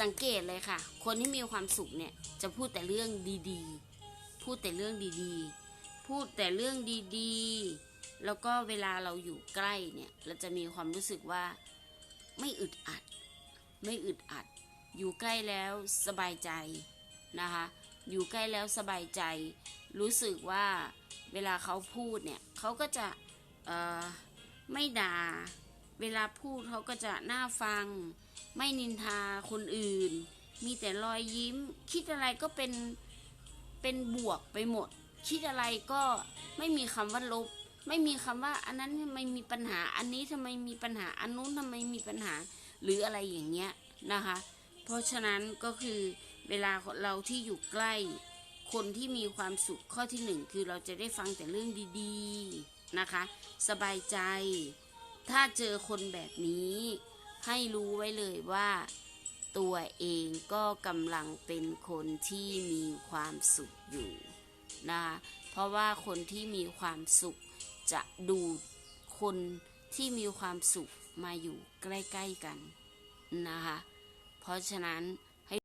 สังเกตเลยค่ะ คนที่มีความสุขเนี่ยจะพูดแต่เรื่องดีๆ พูดแต่เรื่องดีๆ พูดแต่เรื่องดีๆ แล้วก็เวลาเราอยู่ใกล้เนี่ยเราจะมีความรู้สึกว่าไม่อึดอัด ไม่อึดอัด อยู่ใกล้แล้วสบายใจนะคะ อยู่ใกล้แล้วสบายใจ รู้สึกว่าเวลาเขาพูดเนี่ยเขาก็จะไม่ด่า เวลาพูดเขาก็จะน่าฟัง ไม่นินทาคนอื่น มีแต่รอยยิ้ม คิดอะไรก็เป็นเป็นบวกไปหมด คิดอะไรก็ไม่มีคำว่าลบ ไม่มีคำว่าอันนั้นทำไมมีปัญหาอันนี้ทำไมมีปัญหาอันนู้นทำไมมีปัญหาหรืออะไรอย่างเงี้ยนะคะ เพราะฉะนั้นก็คือเวลาเราที่อยู่ใกล้ คนที่มีความสุขข้อที่หนึ่งคือเราจะได้ฟังแต่เรื่องดี ๆนะคะ สบายใจ ถ้าเจอคนแบบนี้ ให้รู้ไว้เลยว่า ตัวเองก็กำลังเป็นคนที่มีความสุขอยู่นะคะเพราะว่าคนที่มีความสุขจะดูคนที่มีความสุขมาอยู่ใกล้ ๆกันนะคะ เพราะฉะนั้น